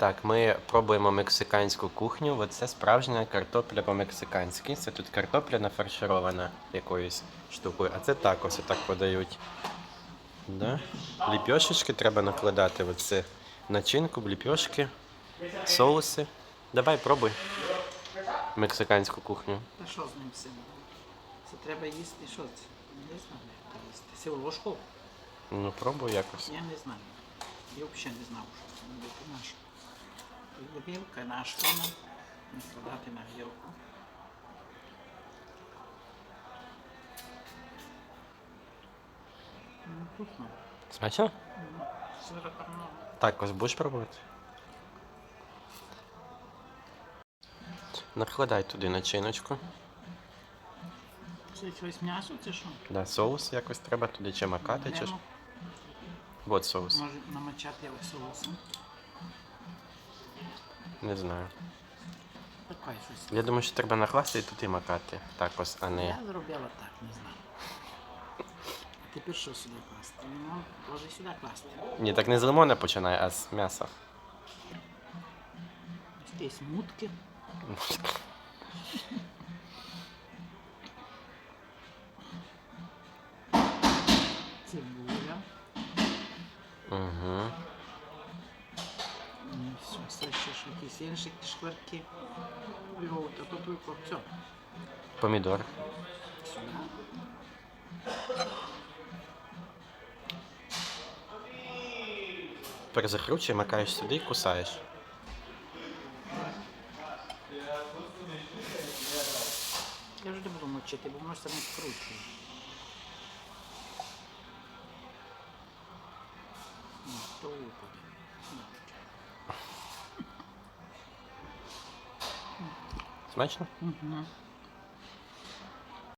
Так, ми пробуємо мексиканську кухню. Оце справжня картопля по-мексиканськи. Це тут картопля нафарширована якоюсь штукою, а це такос так подають. Да? Ліпьошечки треба накладати. Оце начинку, ліпьошки, соуси. Давай пробуй мексиканську кухню. Та що з ним всім? Це треба їсти, що це? Не знаю, як це їсти. Це в ложку? Ну, пробуй якось. Я не знаю. Я взагалі не знав, що це буде Вилка наша, накладати на гілку. Ну, вкусно. Смачно? Ну, Сира там много. Такос будеш пробувати? Накладай туди начиночку. Це якесь м'ясо, це що? Да, соус якось треба туди чи макати, чи ж. Прямо Вот соус. Може намочати його соусом. Не знаю. Щось. Я думаю, що треба накласти і туди макати. Такос, а не. Я зробила так, не знаю. А тепер що сюди класти? Ну, може сюди класти. Ні, так не з лимона починай, а з м'яса. Ось Є мутки. Цибуля. Угу. Все, ще ж якісь інші шкварки. Його, та тут тільки все. Помідор. Сюди. Макаєш сюди і кусаєш. Я вже не буду мочити, бо воно саме скручує. Смачно? Угу.